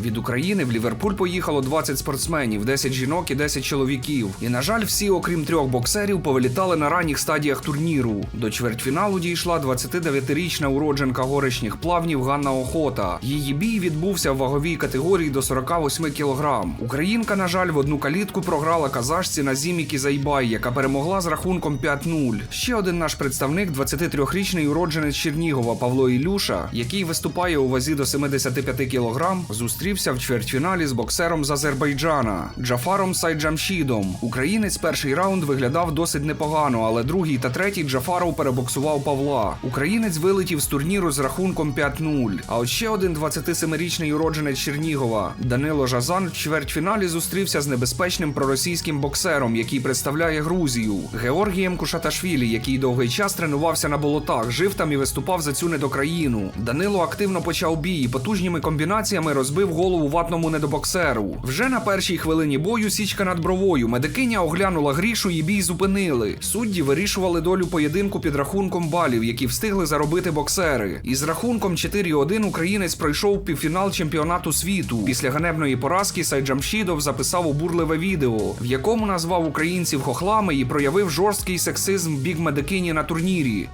Від України в Ліверпуль поїхало 20 спортсменів, 10 жінок і 10 чоловіків. І на жаль, всі, окрім трьох боксерів, повилітали на ранніх стадіях турніру. До чвертьфіналу дійшла 29-річна уродженка горишніх плавнів Ганна Охота. Її бій відбувся в ваговій категорії до 48 кілограм. Українка, на жаль, в одну калітку програла казашці Назімі Кізайбай, яка перемогла з рахунком 5-0. Ще один наш представник, 23-річний уродженець Чернігова Павло Ілюша, який виступає у вазі до 75 кілограм, зустрівся в чвертьфіналі з боксером з Азербайджана Джафаром Сайджамшідом. Українець перший раунд виглядав досить непогано, але другий та третій Джафаров перебоксував Павла. Українець вилетів з турніру з рахунком 5-0. А от ще один 27-річний уродженець Чернігова Данило Жазан в чвертьфіналі зустрівся з небезпечним проросійським боксером, який представляє Грузію Георгієм Кушаташвілі, який довгий час тренувався на болотах, жив там і виступав за цю недокраїну. Данило активно почав бій і потужніми комбінаціями розбив голову ватному недобоксеру. Вже на першій хвилині бою січка над бровою. Медикиня оглянула грішу і бій зупинили. Судді вирішували долю поєдинку під рахунком балів, які встигли заробити боксери. Із рахунком 4-1 українець пройшов півфінал чемпіонату світу. Після ганебної поразки Сайджамшідов записав обурливе відео, в якому назвав українців хохлами і проявив жорсткий сексизм бік медикині на турнірі.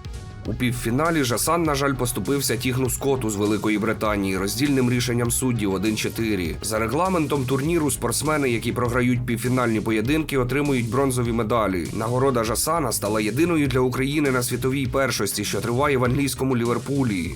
У півфіналі Жасан, на жаль, поступився Тігну Скоту з Великої Британії роздільним рішенням суддів 1-4. За регламентом турніру спортсмени, які програють півфінальні поєдинки, отримують бронзові медалі. Нагорода Жасана стала єдиною для України на світовій першості, що триває в англійському Ліверпулі.